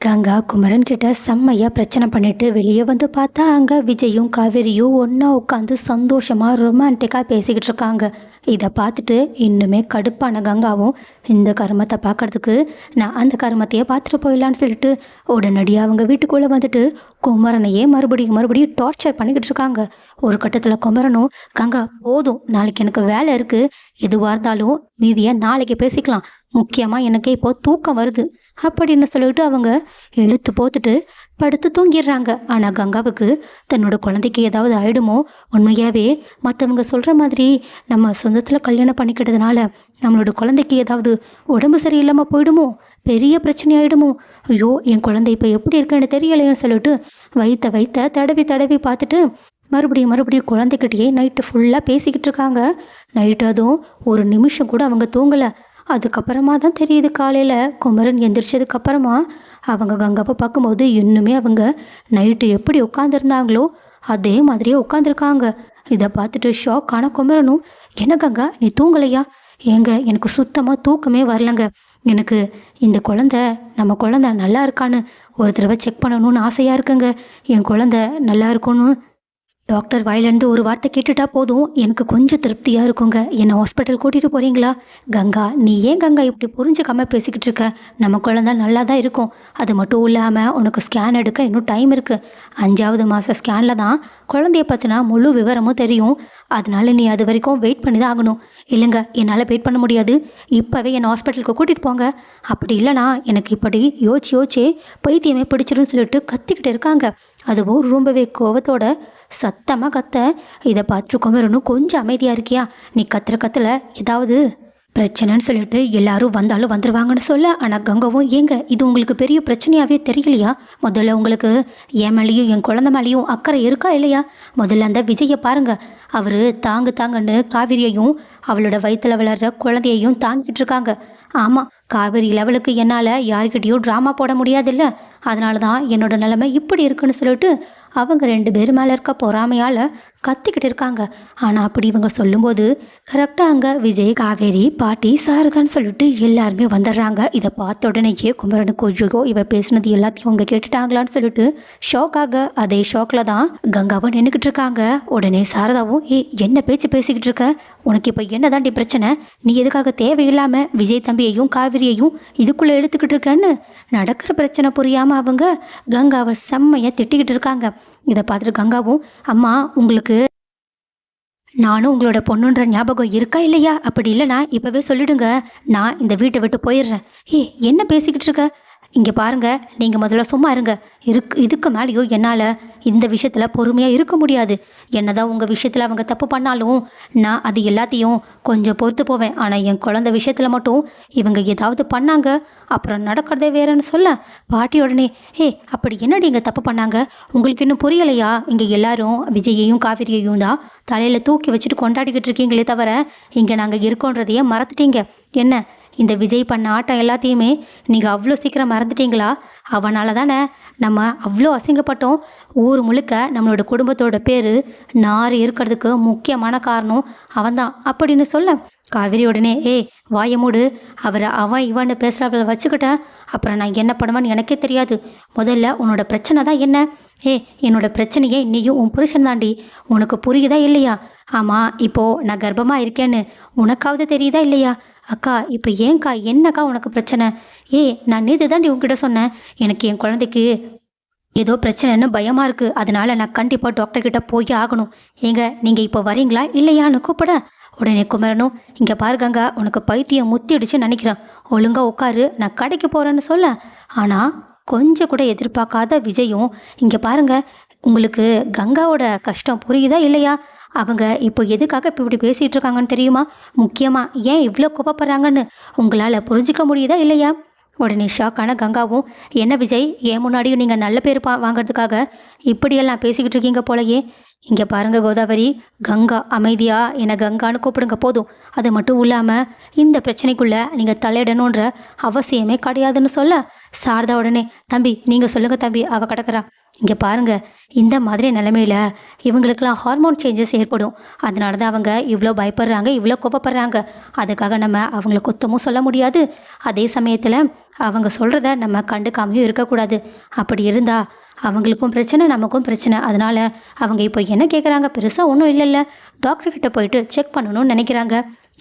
கங்கா குமரன் கிட்ட செம்மையாக பிரச்சனை பண்ணிட்டு வெளியே வந்து பார்த்தா அங்கே விஜயும் காவேரியும் ஒன்றா உட்காந்து சந்தோஷமாக ரொமான்டிக்காக பேசிக்கிட்டு இருக்காங்க. இதை பார்த்துட்டு இன்னுமே கடுப்பான கங்காவும் இந்த கருமத்தை பார்க்கறதுக்கு நான் அந்த கருமத்தையே பார்த்துட்டு போயிடலான்னு சொல்லிட்டு உடனடியாக அவங்க வீட்டுக்குள்ளே வந்துட்டு குமரனையே மறுபடியும் மறுபடியும் டார்ச்சர் பண்ணிக்கிட்டு இருக்காங்க. ஒரு கட்டத்தில் குமரனும் கங்கா போதும். நாளைக்கு எனக்கு வேலை இருக்குது எதுவாக இருந்தாலும் மீதியை நாளைக்கு பேசிக்கலாம். முக்கியமாக எனக்கு இப்போ தூக்கம் வருது. அப்படின்னு சொல்லிட்டு அவங்க இழுத்து போத்துட்டு படுத்து தூங்கிடுறாங்க. ஆனால் கங்காவுக்கு தன்னோட குழந்தைக்கு ஏதாவது ஆயிடுமோ? உண்மையாகவே மற்றவங்க சொல்கிற மாதிரி நம்ம சொந்தத்தில் கல்யாணம் பண்ணிக்கிட்டதுனால நம்மளோட குழந்தைக்கு ஏதாவது உடம்பு சரியில்லாமல் போயிடுமோ? பெரிய பிரச்சனை ஆகிடுமோ ஐயோ என் குழந்தை இப்போ எப்படி இருக்குன்னு தெரியலையேன்னு சொல்லிட்டு வைத்த வைத்த தடவி தடவி பார்த்துட்டு மறுபடியும் மறுபடியும் குழந்தைக்கிட்டேயே நைட்டு ஃபுல்லாக பேசிக்கிட்டு இருக்காங்க. நைட்டு அதுவும் ஒரு நிமிஷம் கூட அவங்க தூங்கலை. அதுக்கப்புறமா தான் தெரியுது காலையில். குமரன் எந்திரிச்சதுக்கப்புறமா அவங்க கங்காவை பார்க்கும்போது இன்னுமே அவங்க நைட்டு எப்படி உட்காந்துருந்தாங்களோ அதே மாதிரியே உட்காந்துருக்காங்க இதை பார்த்துட்டு ஷாக்கான குமரனும் என்ன கங்கா நீ தூங்கலையா? ஏங்க எனக்கு சுத்தமாக தூக்கமே வரலங்க. எனக்கு இந்த குழந்த நம்ம குழந்த நல்லா இருக்கான்னு ஒரு தடவை செக் பண்ணணும்னு ஆசையாக இருக்குங்க. என் குழந்த நல்லா இருக்கணும் டாக்டர் வாயிலேருந்து ஒரு வார்த்தை கேட்டுட்டா போதும். எனக்கு கொஞ்சம் திருப்தியாக இருக்குங்க. என்னை ஹாஸ்பிட்டல் கூட்டிகிட்டு போகிறீங்களா கங்கா நீ ஏன் கங்கா இப்படி புரிஞ்சுக்காம பேசிக்கிட்டு இருக்க? நம்ம குழந்த நல்லா தான் இருக்கும். அது மட்டும் இல்லாமல் உனக்கு ஸ்கேன் எடுக்க இன்னும் டைம் இருக்குது அஞ்சாவது மாத ஸ்கேனில் தான் குழந்தைய பற்றினா முழு விவரமும் தெரியும். அதனால நீ அது வரைக்கும் வெயிட் பண்ணி தான் ஆகணும். இல்லைங்க என்னால் வெயிட் பண்ண முடியாது. இப்போவே என்னை ஹாஸ்பிட்டலுக்கு கூட்டிகிட்டு போங்க. அப்படி இல்லைனா எனக்கு இப்படி யோசிச்சு யோசிச்சே பைத்தியமே பிடிச்சிருன்னு சொல்லிட்டு கத்திக்கிட்டு இருக்காங்க. அதுவும் ரொம்பவே கோவத்தோட சத்தமாக கத்த இதை பார்த்துட்டு குமரனும் கொஞ்சம் அமைதியாக இருக்கியா? நீ கத்துற கத்துல ஏதாவது பிரச்சனைன்னு சொல்லிட்டு எல்லாரும் வந்தாலும் வந்துடுவாங்கன்னு சொல்ல ஆனால் கங்காவும் ஏங்க இது உங்களுக்கு பெரிய பிரச்சனையாகவே தெரியலையா? முதல்ல உங்களுக்கு என் மேலேயும் என் குழந்த மேலேயும் அக்கறை இருக்கா இல்லையா? முதல்ல அந்த விஜயை பாருங்க. அவர் தாங்கு தாங்கன்னு காவிரியையும் அவளோட வயிற்றில் வளர்ற குழந்தையையும் தாங்கிட்டு இருக்காங்க. ஆமாம் காவேரி லெவலுக்கு என்னால் யார்கிட்டயும் ட்ராமா போட முடியாதுல்ல. அதனால தான் என்னோட நிலைமை இப்படி இருக்குன்னு சொல்லிட்டு அவங்க ரெண்டு பேர் மேலே இருக்க பொறாமையால் கத்திக்கிட்டு இருக்காங்க. ஆனால் அப்படி இவங்க சொல்லும்போது கரெக்டாக அங்கே விஜய் காவேரி பாட்டி சாரதான்னு சொல்லிட்டு எல்லாருமே வந்துடுறாங்க. இதை பார்த்த உடனேயே குமரனுக்கு ஐயோ இவ பேசினது எல்லாத்தையும் அவங்க கேட்டுட்டாங்களான்னு சொல்லிட்டு ஷாக்காக அதே ஷாக்கில் தான் கங்காவும் நின்றுக்கிட்டு இருக்காங்க. உடனே சாரதாவும் ஏய் என்ன பேச்சு பேசிக்கிட்டு இருக்க? உனக்கு இப்போ என்னதாண்டி பிரச்சனை? நீ எதுக்காக தேவையில்லாமல் விஜய் தம்பியையும் காவிரியையும் இதுக்குள்ளே எடுத்துக்கிட்டு இருக்கேன்னு? நடக்கிற பிரச்சனை புரியாமல் அவங்க கங்காவை செம்மையாக திட்டிக்கிட்டு இருக்காங்க. இதை பார்த்துட்டு கங்காவும் அம்மா உங்களுக்கு நானும் உங்களோட பொண்ணுன்ற ஞாபகம் இருக்கா இல்லையா? அப்படி இல்லைனா இப்போவே சொல்லிடுங்க. நான் இந்த வீட்டை விட்டு போயிடுறேன். ஏ என்ன பேசிக்கிட்டு இருக்க? இங்கே பாருங்கள் நீங்கள் முதல்ல சும்மா இருங்க. இருக்கு இதுக்கு மேலேயோ என்னால் இந்த விஷயத்தில் பொறுமையாக இருக்க முடியாது. என்னதான் உங்கள் விஷயத்தில் அவங்க தப்பு பண்ணாலும் நான் அது எல்லாத்தையும் கொஞ்சம் பொறுத்து போவேன். ஆனால் என் குழந்த விஷயத்தில் மட்டும் இவங்க ஏதாவது பண்ணாங்க அப்புறம் நடக்கிறதே வேறன்னு சொல்ல பாட்டி உடனே ஏய் அப்படி என்னடி இங்கே தப்பு பண்ணாங்க? உங்களுக்கு இன்னும் புரியலையா? இங்கே எல்லாரும் விஜயையும் காவிரியையும் தான் தலையில் தூக்கி வச்சுட்டு கொண்டாடிக்கிட்டு இருக்கீங்களே தவிர இங்கே நாங்கள் இருக்கோன்றதையே மறந்துட்டீங்க. என்ன இந்த விஜய் பண்ண ஆட்டம் எல்லாத்தையுமே நீங்கள் அவ்வளோ சீக்கிரம் மறந்துட்டீங்களா? அவனால் தானே நம்ம அவ்வளோ அசிங்கப்பட்டோம். ஊர் முழுக்க நம்மளோட குடும்பத்தோட பேர் நார் இருக்கிறதுக்கு முக்கியமான காரணம் அவன்தான். அப்படின்னு சொல்ல காவிரி உடனே ஏய் வாய மூடு. அவரை அவன் இவன்னு பேசுகிறவளை வச்சுக்கிட்டேன். அப்புறம் நான் என்ன பண்ணுவேன்னு எனக்கே தெரியாது. முதல்ல உன்னோட பிரச்சனை தான் என்ன? ஏ என்னோட பிரச்சனையே நீயும் உன் புருஷன் தாண்டி. உனக்கு புரியுதா இல்லையா? ஆமாம் இப்போது நான் கர்ப்பமாக இருக்கேன்னு உனக்காவது தெரியுதா இல்லையா? அக்கா இப்போ ஏன்க்கா என்னக்கா உனக்கு பிரச்சனை? ஏய் நான் நேற்று தாண்டி உங்ககிட்ட சொன்னேன். எனக்கு என் குழந்தைக்கு ஏதோ பிரச்சனைன்னு பயமாக இருக்குது அதனால நான் கண்டிப்பாக டாக்டர்கிட்ட போய் ஆகணும். ஏங்க நீங்கள் இப்போ வரீங்களா இல்லையான்னு கூப்பிட. உடனே குமரனும் இங்கே பாருங்கங்க உனக்கு பைத்தியம் முத்திடுச்சு நினைக்கிறேன். ஒழுங்கா உட்காரு நான் கடைக்கு போகிறேன்னு சொல்ல. ஆனால் கொஞ்சம் கூட எதிர்பார்க்காத விஜயும் இங்கே பாருங்க உங்களுக்கு கங்காவோட கஷ்டம் புரியுதா இல்லையா? அவங்க இப்போ எதுக்காக இப்போ இப்படி பேசிகிட்டு இருக்காங்கன்னு தெரியுமா? முக்கியமாக ஏன் இவ்வளோ கோபப்படுறாங்கன்னு உங்களால் புரிஞ்சிக்க முடியுதா இல்லையா? உடனே ஷாக்கான கங்காவும் என்ன விஜய் ஏன் முன்னாடியும் நீங்கள் நல்ல பேர் பா வாங்குறதுக்காக இப்படியெல்லாம் பேசிக்கிட்டு இருக்கீங்க போலயே? இங்கே பாருங்கள் கோதாவரி கங்கா அமைதியாக என்னை கங்கான்னு கூப்பிடுங்க போதும். அது மட்டும் இல்லாமல் இந்த பிரச்சனைக்குள்ளே நீங்கள் தலையிடணுன்ற அவசியமே கிடையாதுன்னு சொல்ல சாரதா உடனே தம்பி நீங்கள் சொல்லுங்கள் தம்பி அவள் கிடக்குறா. இங்கே பாருங்கள் இந்த மாதிரி நிலமையில் இவங்களுக்கெல்லாம் ஹார்மோன் சேஞ்சஸ் ஏற்படும். அதனால தான் அவங்க இவ்வளோ பயப்படுறாங்க இவ்வளோ கோபப்படுறாங்க. அதுக்காக நம்ம அவங்கள குத்தமும் சொல்ல முடியாது. அதே சமயத்தில் அவங்க சொல்கிறத நம்ம கண்டுக்காமையும் இருக்கக்கூடாது. அப்படி இருந்தால் அவங்களுக்கும் பிரச்சனை நமக்கும் பிரச்சனை. அதனால் அவங்க இப்போ என்ன கேட்குறாங்க பெருசாக ஒன்றும் இல்லைல்ல. டாக்டர்கிட்ட போயிட்டு செக் பண்ணணும்னு நினைக்கிறாங்க.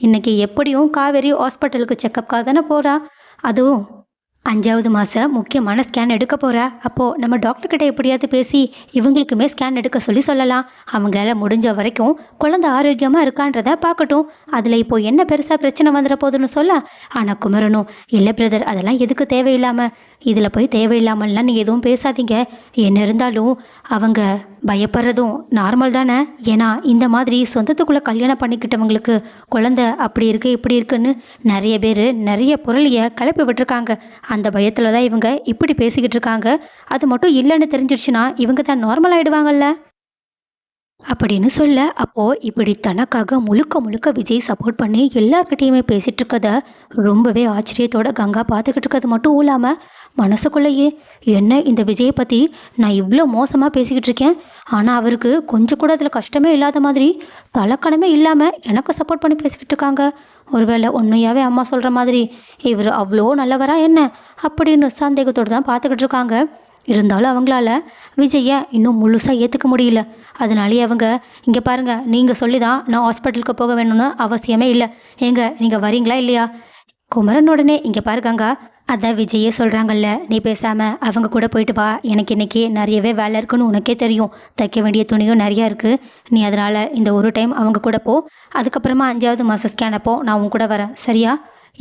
இன்றைக்கி எப்படியும் காவேரி ஹாஸ்பிட்டலுக்கு செக்கப்காக தானே போகிறா அதுவும் அஞ்சாவது மாதம் முக்கியமான ஸ்கேன் எடுக்க போகிற அப்போது நம்ம டாக்டர்கிட்ட எப்படியாவது பேசி இவங்களுக்குமே ஸ்கேன் எடுக்க சொல்லி சொல்லலாம். அவங்களால முடிஞ்ச வரைக்கும் குழந்தை ஆரோக்கியமாக இருக்கான்றத பார்க்கட்டும். அதில் இப்போ என்ன பெருசாக பிரச்சனை வந்துட போகுதுன்னு சொல்ல. ஆனால் குமரனும் இல்லை பிரதர் அதெல்லாம் எதுக்கு தேவையில்லாமல் இதில் போய் தேவையில்லாமல்லாம் நீங்கள் எதுவும் பேசாதீங்க. என்ன இருந்தாலும் அவங்க பயப்படுறதும் நார்மல் தானே? ஏன்னா இந்த மாதிரி சொந்தத்துக்குள்ளே கல்யாணம் பண்ணிக்கிட்டவங்களுக்கு குழந்த அப்படி இருக்குது இப்படி இருக்குன்னு நிறைய பேர் நிறைய பொருளியை கிளப்பி விட்டுருக்காங்க. அந்த பயத்தில் தான் இவங்க இப்படி பேசிக்கிட்டு இருக்காங்க. அது மட்டும் இல்லைன்னு தெரிஞ்சிடுச்சுன்னா இவங்க தான் நார்மல் ஆகிடுவாங்கல்ல அப்படின்னு சொல்ல அப்போது இப்படி தனக்காக முழுக்க முழுக்க விஜய் சப்போர்ட் பண்ணி எல்லார்கிட்டேயுமே பேசிகிட்டு இருக்கத ரொம்பவே ஆச்சரியத்தோட கங்கா பார்த்துக்கிட்டு இருக்கிறது மட்டும் இல்லாமல் மனசுக்குள்ளேயே என்ன இந்த விஜயை பற்றி நான் இவ்வளோ மோசமாக பேசிக்கிட்டு இருக்கேன்? ஆனால் அவருக்கு கொஞ்சம் கூட அதில் கஷ்டமே இல்லாத மாதிரி தலக்கணமே இல்லாமல் எனக்கு சப்போர்ட் பண்ணி பேசிக்கிட்டு இருக்காங்க. ஒருவேளை உண்மையாகவே அம்மா சொல்கிற மாதிரி இவர் அவ்வளோ நல்லவரா என்ன? அப்படின்னு சந்தேகத்தோடு தான் பார்த்துக்கிட்டு இருக்காங்க. இருந்தாலும் அவங்களால விஜயை இன்னும் முழுசாக ஏற்றுக்க முடியல. அதனாலேயே அவங்க இங்கே பாருங்கள் நீங்கள் சொல்லி தான் நான் ஹாஸ்பிட்டலுக்கு போக வேணும்னு அவசியமே இல்லை. ஏங்க நீங்கள் வரீங்களா இல்லையா? குமரன் உடனே இங்கே பாருக்காங்க அதான் விஜயே சொல்கிறாங்கல்ல நீ பேசாமல் அவங்க கூட போயிட்டு வா. எனக்கு இன்றைக்கி நிறையவே வேலை இருக்குன்னு உனக்கே தெரியும். தைக்க வேண்டிய துணியும் நிறையா இருக்குது நீ அதனால் இந்த ஒரு டைம் அவங்க கூட போ. அதுக்கப்புறமா அஞ்சாவது மாதம் ஸ்கேன் அப்போ நான் உன் கூட வரேன். சரியா?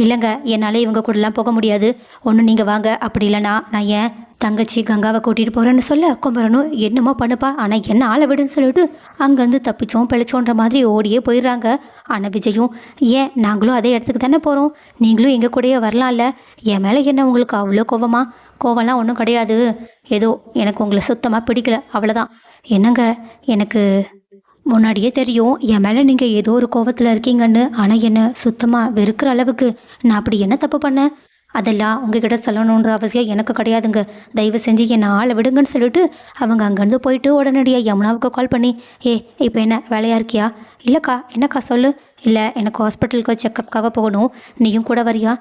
இல்லைங்க என்னால் இவங்க கூடலாம் போக முடியாது. ஒன்று நீங்கள் வாங்க அப்படி இல்லைனா நான் ஏன் தங்கச்சி கங்காவை கூட்டிகிட்டு போகிறேன்னு சொல்ல குமரனும் என்னமோ பண்ணுப்பா. ஆனால் என்ன ஆளை விடுன்னு சொல்லிட்டு அங்கேருந்து தப்பிச்சோம் பிழைச்சோன்ற மாதிரி ஓடியே போயிடுறாங்க. ஆனால் விஜயும் ஏன் நாங்களும் அதே இடத்துக்கு தானே போகிறோம் நீங்களும் எங்கள் கூடயே வரலாம்ல. என் மேலே என்ன உங்களுக்கு அவ்வளோ கோவமா? கோவம்லாம் ஒன்றும் கிடையாது. ஏதோ எனக்கு உங்களை சுத்தமாக பிடிக்கல அவ்வளோதான் என்னங்க எனக்கு முன்னாடியே தெரியும் என் மேலே நீங்கள் ஏதோ ஒரு கோவத்தில் இருக்கீங்கன்னு. ஆனால் என்ன சுத்தமாக வெறுக்கிற அளவுக்கு நான் அப்படி என்ன தப்பு பண்ணேன்? அதெல்லாம் உங்ககிட்ட சொல்லணுன்ற அவசியம் எனக்கு கிடையாதுங்க. தயவு செஞ்சு என்னை ஆளை விடுங்கன்னு சொல்லிட்டு அவங்க அங்கேருந்து போயிட்டு உடனடியாக யமுனாவுக்கு கால் பண்ணி ஏ இப்போ என்ன வேலையாக இருக்கியா? இல்லைக்கா என்னக்கா சொல்லு? இல்லை எனக்கு ஹாஸ்பிட்டலுக்கு செக்கப்புக்காக போகணும். நீயும் கூட வரியா?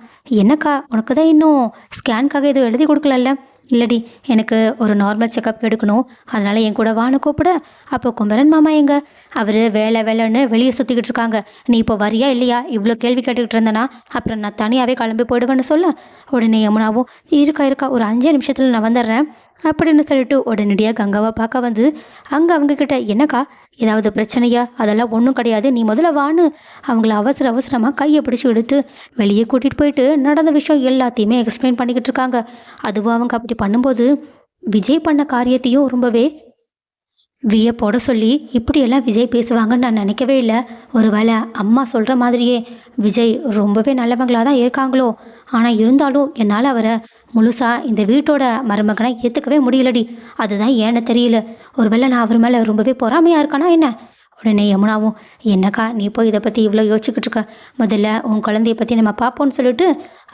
என்னக்கா உனக்கு தான் இன்னும் ஸ்கேனுக்காக எதுவும் எழுதி கொடுக்கலல்ல? இல்லடி எனக்கு ஒரு நார்மல் செக்கப் எடுக்கணும். அதனால் என் கூட வான்னு கூப்பிட. அப்போ குமரன் மாமா எங்க? அவர் வேலை வேலைன்னு வெளியே சுற்றிக்கிட்டு இருக்காங்க. நீ இப்போ வரியா இல்லையா? இவ்வளோ கேள்வி கேட்டுக்கிட்டு இருந்தனா அப்புறம் நான் தனியாகவே கிளம்பி போயிடுவேன்னு சொல்ல. உடனே யமுனாவும் இருக்கா இருக்கா ஒரு அஞ்சே நிமிஷத்தில் நான் வந்துடுறேன். அப்படின்னு சொல்லிட்டு உடனடியாக கங்காவை பார்க்க வந்து அங்கே அவங்கக்கிட்ட என்னக்கா? ஏதாவது பிரச்சனையா? அதெல்லாம் ஒன்றும் கிடையாது. நீ முதல்ல வான்னு. அவங்கள அவசர அவசரமாக கையை பிடிச்சி எடுத்து வெளியே கூட்டிகிட்டு போயிட்டு நடந்த விஷயம் எல்லாத்தையுமே எக்ஸ்பிளைன் பண்ணிக்கிட்டு இருக்காங்க. அதுவும் அவங்க அப்படி பண்ணும்போது விஜய் பண்ண காரியத்தையும் ரொம்பவே வியப்போட சொல்லி இப்படியெல்லாம் விஜய் பேசுவாங்கன்னு நான் நினைக்கவே இல்லை. ஒருவேளை அம்மா சொல்கிற மாதிரியே விஜய் ரொம்பவே நல்லவங்களாக தான் இருக்காங்களோ? ஆனால் இருந்தாலும் என்னால் அவரை முழுசாக இந்த வீட்டோட மருமகனை ஏற்றுக்கவே முடியலடி. அதுதான் ஏன்னு தெரியல. ஒருவேளை நான் அவர் மேலே ரொம்பவே பொறாமையாக இருக்கானா என்ன? உடனே யமுனாவும் என்னக்கா நீ போய் இதை பற்றி இவ்வளோ யோசிச்சுக்கிட்டு இருக்க? முதல்ல உன் குழந்தைய பற்றி நம்ம பார்ப்போம்னு சொல்லிட்டு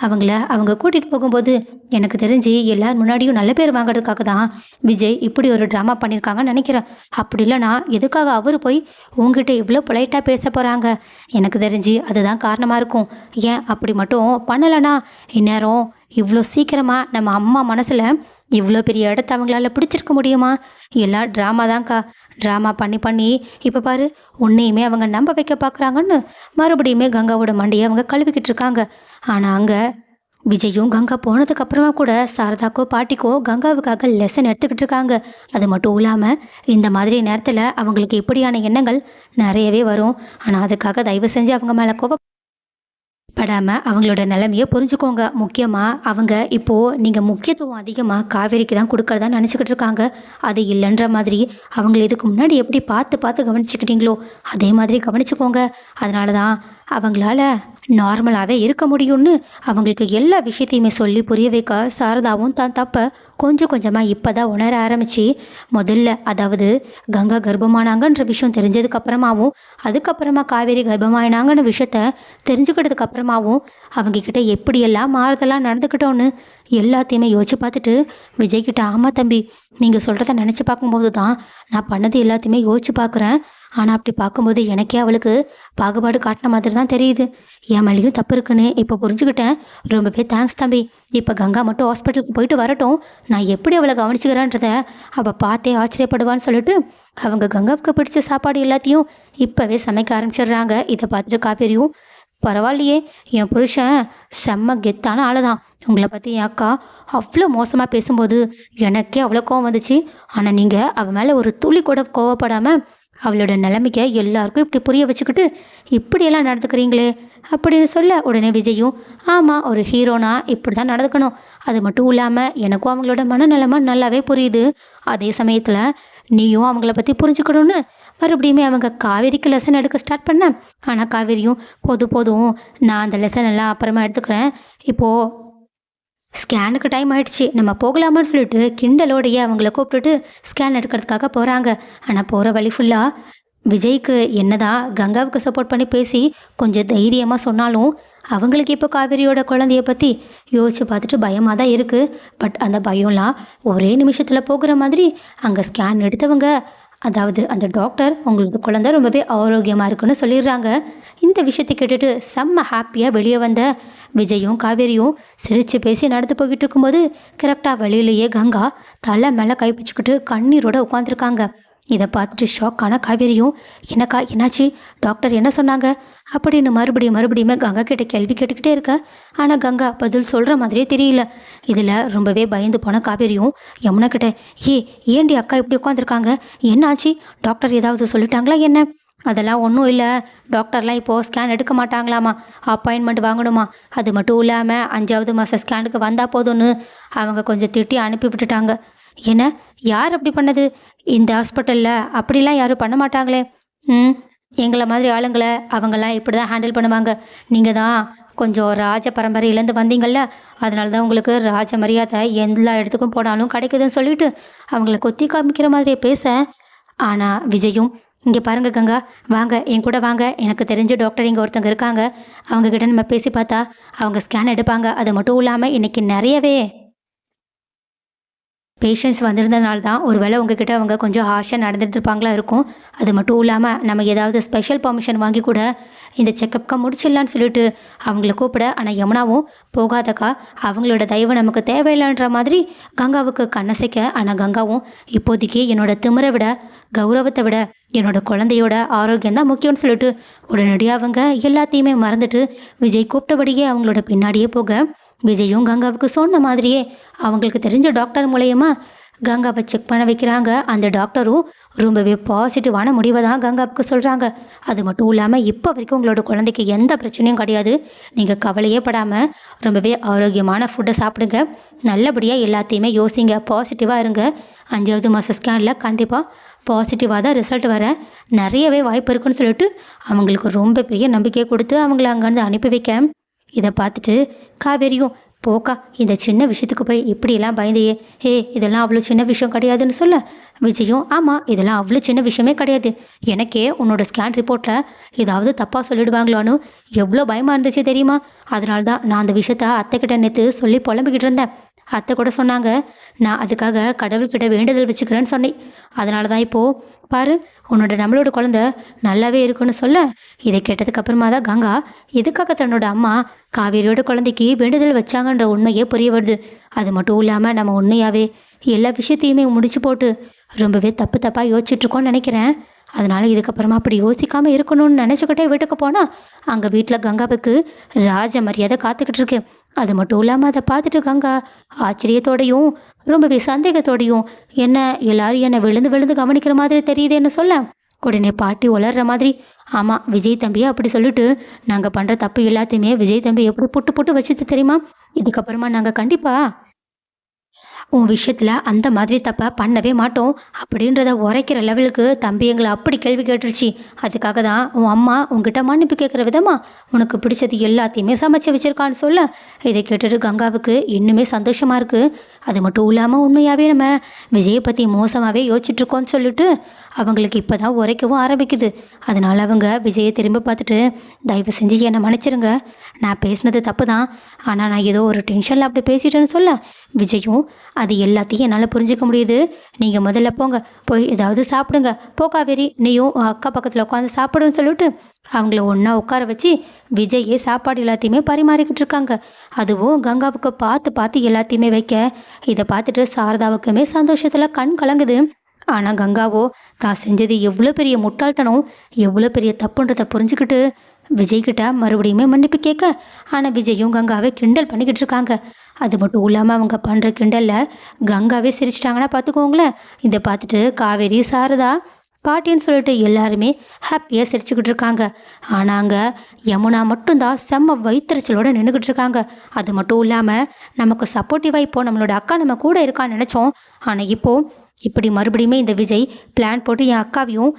அவங்கள அவங்க கூட்டிகிட்டு போகும்போது எனக்கு தெரிஞ்சு எல்லார் முன்னாடியும் நல்ல பேர் வாங்குறதுக்காக தான் விஜய் இப்படி ஒரு ட்ராமா பண்ணியிருக்காங்கன்னு நினைக்கிறேன். அப்படி இல்லைனா எதுக்காக அவர் போய் உங்ககிட்ட இவ்வளோ பொலைட்டாக பேச போகிறாங்க எனக்கு தெரிஞ்சு அதுதான் காரணமாக இருக்கும். ஏன் அப்படி மட்டும் பண்ணலைன்னா? இந்நேரம் இவ்வளோ சீக்கிரமாக நம்ம அம்மா மனசில் இவ்வளோ பெரிய இடத்த அவங்களால பிடிச்சிருக்க முடியுமா? எல்லாம் ட்ராமா தான்க்கா. ட்ராமா பண்ணி பண்ணி இப்போ பாரு உன்னையுமே அவங்க நம்ப வைக்க பார்க்குறாங்கன்னு மறுபடியுமே கங்காவோட மண்டையை அவங்க கழுவிக்கிட்டு இருக்காங்க. ஆனால் அங்கே விஜயும் கங்கா போனதுக்கு அப்புறமா கூட சாரதாக்கோ பாட்டிக்கோ கங்காவுக்காக லெசன் எடுத்துக்கிட்டு இருக்காங்க. அது மட்டும் இல்லாமல் இந்த மாதிரி நேரத்தில் அவங்களுக்கு இப்படியான எண்ணங்கள் நிறையவே வரும். ஆனால் அதுக்காக தயவு செஞ்சு அவங்க மேலே கோப படாமல் அவங்களோட நிலைமையை புரிஞ்சுக்கோங்க. முக்கியமாக அவங்க இப்போது நீங்கள் முக்கியத்துவம் அதிகமாக காவேரிக்கு தான் கொடுக்கறதா நினச்சிக்கிட்டு இருக்காங்க. அது இல்லைன்ற மாதிரி அவங்கள இதுக்கு முன்னாடி எப்படி பார்த்து பார்த்து கவனிச்சுக்கிட்டீங்களோ அதே மாதிரி கவனிச்சுக்கோங்க. அதனால தான் அவங்களால நார்மலாகவே இருக்க முடியும்னு அவங்களுக்கு எல்லா விஷயத்தையுமே சொல்லி புரிய வைக்க சாரதாவும் தான் தப்ப கொஞ்சம் கொஞ்சமாக இப்போ தான் உணர ஆரம்பிச்சு முதல்ல அதாவது கங்கா கர்ப்பமானாங்கன்ற விஷயம் தெரிஞ்சதுக்கப்புறமாவும் அதுக்கப்புறமா காவேரி கர்ப்பமாயினாங்கன்ற விஷயத்த தெரிஞ்சுக்கிட்டதுக்கு அப்புறமாவும் அவங்க கிட்ட எப்படியெல்லாம் மாறுதெல்லாம் நடந்துக்கிட்டோன்னு எல்லாத்தையுமே யோசிச்சு பார்த்துட்டு விஜய்கிட்ட ஆமாம் தம்பி நீங்கள் சொல்கிறத நினச்சி பார்க்கும்போது தான் நான் பண்ணது எல்லாத்தையுமே யோசிச்சு பார்க்குறேன். ஆனால் அப்படி பார்க்கும்போது எனக்கே அவளுக்கு பாகுபாடு காட்டின மாதிரி தான் தெரியுது. என் மேலேயும் தப்பு இருக்குன்னு இப்போ புரிஞ்சுக்கிட்டேன். ரொம்பவே தேங்க்ஸ் தம்பி. இப்போ கங்கா மட்டும் ஹாஸ்பிட்டலுக்கு போயிட்டு வரட்டும். நான் எப்படி அவளை கவனிச்சுக்கிறேன்றத அவள் பார்த்தே ஆச்சரியப்படுவான்னு சொல்லிட்டு அவங்க கங்காவுக்கு பிடிச்ச சாப்பாடு எல்லாத்தையும் இப்போவே சமைக்க ஆரம்பிச்சிடுறாங்க. இதை பார்த்துட்டு காவேரியும் பரவாயில்லையே என் புருஷன் செம்ம கெத்தான ஆளு தான் உங்களை பற்றி என் அக்கா அவ்வளோ மோசமாக பேசும்போது எனக்கே அவ்வளோ கோவம் வந்துச்சு. ஆனால் நீங்கள் அவள் மேலே ஒரு துளி கூட கோவப்படாமல் அவளோட நிலைமைக்க எல்லாருக்கும் இப்படி புரிய வச்சுக்கிட்டு இப்படியெல்லாம் நடந்துக்கிறீங்களே? அப்படின்னு சொல்ல உடனே விஜயும் ஆமாம் ஒரு ஹீரோனா இப்படி தான் நடந்துக்கணும். அது மட்டும் இல்லாமல் எனக்கும் அவங்களோட மனநிலைமை நல்லாவே புரியுது. அதே சமயத்தில் நீயும் அவங்கள பற்றி புரிஞ்சுக்கணும்னு மறுபடியுமே அவங்க காவேரிக்கு லெசன் எடுக்க ஸ்டார்ட் பண்ணேன். ஆனால் காவேரியும் போதும் போதும். நான் அந்த லெசன் எல்லாம் அப்புறமா எடுத்துக்கிறேன். இப்போது ஸ்கேனுக்கு டைம் ஆயிடுச்சு. நம்ம போகலாமான்னு சொல்லிட்டு கிண்டலோடையே அவங்கள கூப்பிட்டுட்டு ஸ்கேன் எடுக்கிறதுக்காக போகிறாங்க ஆனால் போகிற வழி ஃபுல்லாக விஜய்க்கு என்னதான் கங்காவுக்கு சப்போர்ட் பண்ணி பேசி கொஞ்சம் தைரியமாக சொன்னாலும் அவங்களுக்கு இப்போ காவேரியோட குழந்தைய பற்றி யோசிச்சு பார்த்துட்டு பயமாக தான் இருக்குது பட் அந்த பயம்லாம் ஒரே நிமிஷத்தில் போகிற மாதிரி அங்கே ஸ்கேன் எடுத்தவங்க அதாவது அந்த டாக்டர் உங்களுக்கு குழந்தை ரொம்பவே ஆரோக்கியமாக இருக்குன்னு சொல்லிடுறாங்க. இந்த விஷயத்தை கேட்டுட்டு செம்ம ஹாப்பியாக வெளியே வந்த விஜயும் காவேரியும் சிரித்து பேசி நடந்து போய்கிட்டு இருக்கும்போது கரெக்டாக வழியிலேயே கங்கா தலை மேலே கை பிடிச்சிக்கிட்டு கண்ணீரோட உட்காந்துருக்காங்க இதை பார்த்துட்டு ஷாக்கான காவேரியும் என்னக்கா என்னாச்சு? டாக்டர் என்ன சொன்னாங்க? அப்படின்னு மறுபடியும் மறுபடியுமே கங்கா கிட்ட கேள்வி கேட்டுக்கிட்டே இருக்க. ஆனால் கங்கா பதில் சொல்கிற மாதிரியே தெரியல. இதில் ரொம்பவே பயந்து போன காவேரியும் யமுனா கிட்ட ஏ ஏண்டி அக்கா இப்படி உட்காந்துருக்காங்க என்னாச்சு டாக்டர் ஏதாவது சொல்லிட்டாங்களா என்ன? அதெல்லாம் ஒன்றும் இல்லை. டாக்டர்லாம் இப்போது ஸ்கேன் எடுக்க மாட்டாங்களாமா? அப்பாயின்மெண்ட் வாங்கணுமா? அது மட்டும் இல்லாமல் அஞ்சாவது மாதம் ஸ்கேனுக்கு வந்தால் போதும்னு. அவங்க கொஞ்சம் திட்டி அனுப்பி விட்டுட்டாங்க. என்ன? யார் அப்படி பண்ணது? இந்த ஹாஸ்பிட்டலில் அப்படிலாம் யாரும் பண்ண மாட்டாங்களே. ம் எங்களை மாதிரி ஆளுங்களை அவங்கெல்லாம் இப்படி தான் ஹேண்டில் பண்ணுவாங்க. நீங்கள் தான் கொஞ்சம் ராஜ பரம்பரையிலேருந்து வந்தீங்கள்ல அதனால தான் உங்களுக்கு ராஜ மரியாதை எல்லா இடத்துக்கும் போனாலும் கிடைக்குதுன்னு சொல்லிட்டு அவங்கள கொத்தி காமிக்கிற மாதிரியே பேச ஆனால் விஜயும் இங்கே பாருங்க கங்கா வாங்க என் கூட வாங்க. எனக்கு தெரிஞ்ச டாக்டர் இங்கே ஒருத்தங்க இருக்காங்க. அவங்கக்கிட்ட நம்ம பேசி பார்த்தா அவங்க ஸ்கேன் எடுப்பாங்க. அது மட்டும் இல்லாமல் இன்றைக்கி நிறையவே பேஷண்ட்ஸ் வந்திருந்தனால தான் ஒருவேளை உங்ககிட்ட அவங்க கொஞ்சம் ஹார்ஷாக நடந்துட்டுருப்பாங்களா இருக்கும். அது மட்டும் இல்லாமல் நம்ம ஏதாவது ஸ்பெஷல் பர்மிஷன் வாங்கி கூட இந்த செக்கப்க்கு முடிச்சிடலான்னு சொல்லிட்டு அவங்கள கூப்பிட ஆனால் யமுனாவும் போகாதக்கா அவங்களோட தயவு நமக்கு தேவையில்லைன்ற மாதிரி கங்காவுக்கு கண்ணசைக்க. ஆனால் கங்காவும் இப்போதைக்கு என்னோட திமிரை விட கௌரவத்தை விட என்னோட குழந்தையோட ஆரோக்கியம் தான் முக்கியம்னு சொல்லிட்டு உடனடியாக அவங்க எல்லாத்தையுமே மறந்துட்டு விஜய் கூப்பிட்டபடியே அவங்களோட பின்னாடியே போக விஜயும் கங்காவுக்கு சொன்ன மாதிரியே அவங்களுக்கு தெரிஞ்ச டாக்டர் மூலயமா கங்காவை செக் பண்ண வைக்கிறாங்க. அந்த டாக்டரும் ரொம்பவே பாசிட்டிவான முடிவை தான் கங்காவுக்கு சொல்கிறாங்க அது மட்டும் இல்லாமல் இப்போ வரைக்கும் உங்களோட குழந்தைக்கு எந்த பிரச்சனையும் கிடையாது. நீங்கள் கவலையே படாமல் ரொம்பவே ஆரோக்கியமான ஃபுட்டை சாப்பிடுங்க. நல்லபடியாக எல்லாத்தையுமே யோசிங்க. பாசிட்டிவாக இருங்க. அஞ்சாவது மாத ஸ்கேனில் கண்டிப்பாக பாசிட்டிவாக தான் ரிசல்ட் வர. நிறையவே வாய்ப்பு இருக்குன்னு சொல்லிட்டு அவங்களுக்கு ரொம்ப பெரிய நம்பிக்கையை கொடுத்து அவங்கள அங்கேருந்து அனுப்பி வைக்க. இதை பார்த்துட்டு காவேரியும் போக்கா இந்த சின்ன விஷயத்துக்கு போய் இப்படியெல்லாம் பயந்தையே. ஹே இதெல்லாம் அவ்வளோ சின்ன விஷயம் கிடையாதுன்னு சொல்ல? விஜயும் ஆமாம் இதெல்லாம் அவ்வளோ சின்ன விஷயமே கிடையாது. எனக்கே உன்னோட ஸ்கேன் ரிப்போர்ட்டில் ஏதாவது தப்பாக சொல்லிடுவாங்களான்னு எவ்வளோ பயமாக இருந்துச்சு தெரியுமா? அதனால தான் நான் அந்த விஷயத்த அத்தைக்கிட்ட நேற்று சொல்லி புலம்பிக்கிட்டு இருந்தேன். அத்தை கூட சொன்னாங்க நான் அதுக்காக கடவுள்கிட்ட வேண்டுதல் வச்சுக்கிறேன்னு சொன்னேன். அதனால தான் இப்போது பாரு உன்னோட நம்மளோட குழந்த நல்லாவே இருக்குன்னு சொல்ல இதை கேட்டதுக்கு அப்புறமா தான் கங்கா எதுக்காக தன்னோட அம்மா காவேரியோட குழந்தைக்கு வேண்டுதல் வச்சாங்கன்ற உண்மையே புரிய வருது. அது மட்டும் இல்லாமல் நம்ம உண்மையாகவே எல்லா விஷயத்தையுமே முடிச்சு போட்டு ரொம்பவே தப்பு தப்பாக யோசிச்சுட்ருக்கோன்னு நினைக்கிறேன். அதனால் இதுக்கப்புறமா அப்படி யோசிக்காமல் இருக்கணும்னு நினச்சிக்கிட்டே வீட்டுக்கு போனால் அங்கே வீட்டில் கங்காவுக்கு ராஜ மரியாதை காத்துக்கிட்டு இருக்கு. அது மட்டும் இல்லாமல் அதை பார்த்துட்டு கங்கா ஆச்சரியத்தோடையும் ரொம்பவே சந்தேகத்தோடையும் என்ன எல்லாரும் என்னை விழுந்து விழுந்து கவனிக்கிற மாதிரி தெரியுதேன்னு சொல்ல? உடனே பாட்டி உளர்ற மாதிரி ஆமாம் விஜய் தம்பியை? அப்படி சொல்லிட்டு நாங்கள் பண்ணுற தப்பு எல்லாத்தையுமே விஜய் தம்பி எப்படி புட்டு புட்டு வச்சது தெரியுமா? இதுக்கப்புறமா நாங்கள் கண்டிப்பாக உன் விஷயத்தில் அந்த மாதிரி தப்பை பண்ணவே மாட்டோம் அப்படின்றத உரைக்கிற லெவலுக்கு தம்பி எங்களை அப்படி கேள்வி கேட்டுருச்சு. அதுக்காக தான் உன் அம்மா உங்ககிட்ட மன்னிப்பு கேட்குற விதமா உனக்கு பிடிச்சது எல்லாத்தையுமே சமைச்சு வச்சுருக்கான்னு சொல்ல. இதை கேட்டுட்டு கங்காவுக்கு இன்னுமே சந்தோஷமாக இருக்குது அது மட்டும் இல்லாமல் உண்மையாகவே நம்ம விஜயை பற்றி மோசமாகவே யோசிச்சிட்டுருக்கோன்னு சொல்லிட்டு அவங்களுக்கு இப்போ தான் உரைக்கவும் ஆரம்பிக்குது. அதனால் அவங்க விஜயை திரும்ப பார்த்துட்டு தயவு செஞ்சு என்னை மன்னிச்சிருங்க. நான் பேசினது தப்பு தான் ஆனால் நான் ஏதோ ஒரு டென்ஷனில் அப்படி பேசிட்டேன்னு சொல்ல. விஜயும் அது எல்லாத்தையும் என்னால் புரிஞ்சிக்க முடியுது. நீங்கள் முதல்ல போங்க. போய் ஏதாவது சாப்பிடுங்க. போ காவேரி. நீயும் அக்கா பக்கத்தில் உட்காந்து சாப்பிடுன்னு சொல்லிட்டு அவங்கள ஒன்றா உட்கார வச்சு விஜயே சாப்பாடு எல்லாத்தையுமே பரிமாறிக்கிட்டு இருக்காங்க. அதுவும் கங்காவுக்கு பார்த்து பார்த்து எல்லாத்தையுமே வைக்க. இதை பார்த்துட்டு சாரதாவுக்குமே சந்தோஷத்தில் கண் கலங்குது. ஆனால் கங்காவோ தான் செஞ்சது எவ்வளோ பெரிய முட்டாள்தனம் எவ்வளோ பெரிய தப்புன்றதை புரிஞ்சுக்கிட்டு விஜய்கிட்ட மறுபடியுமே மன்னிப்பு கேட்க. ஆனால் விஜயும் கங்காவை கிண்டல் பண்ணிக்கிட்டு இருக்காங்க. அது மட்டும் இல்லாமல் அவங்க பண்ணுற கிண்டலில் கங்காவே சிரிச்சிட்டாங்கன்னா பார்த்துக்கோங்களேன் இதை பார்த்துட்டு காவேரி சாரதா பாட்டின்னு சொல்லிட்டு எல்லாருமே ஹாப்பியாக சிரிச்சுக்கிட்டு இருக்காங்க. ஆனால் அங்கே யமுனா மட்டும்தான் செம்ம வயிற்றுச்சலோடு நின்றுக்கிட்டு இருக்காங்க. அது மட்டும் இல்லாமல் நமக்கு சப்போர்ட்டிவாக இப்போ நம்மளோட அக்கா நம்ம கூட இருக்கான்னு நினச்சோம். ஆனால் இப்போது இப்படி மறுபடியுமே இந்த விஜய் பிளான் போட்டு என் அக்காவையும்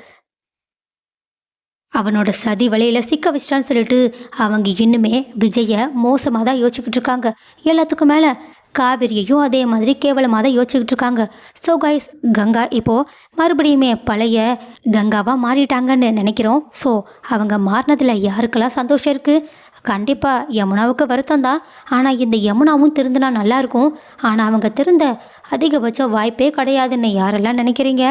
அவனோட சதி வலையில் சிக்க வச்சிட்டான்னு சொல்லிட்டு அவங்க இன்னுமே விஜயை மோசமாக தான் யோசிச்சுக்கிட்டு இருக்காங்க. எல்லாத்துக்கும் மேலே காவிரியையும் அதே மாதிரி கேவலமாக தான் யோசிச்சுக்கிட்டு இருக்காங்க. ஸோ கைஸ் கங்கா இப்போது மறுபடியுமே பழைய கங்காவாக மாறிட்டாங்கன்னு நினைக்கிறோம். ஸோ அவங்க மாறினதில் யாருக்கெல்லாம் சந்தோஷம் இருக்குது கண்டிப்பாக யமுனாவுக்கு வருத்தம் தான். ஆனால் இந்த யமுனாவும் திருந்தினா நல்லாயிருக்கும் ஆனால் அவங்க திருந்த அதிகபட்ச வாய்ப்பே கிடையாதுன்னு யாரெல்லாம் நினைக்கிறீங்க?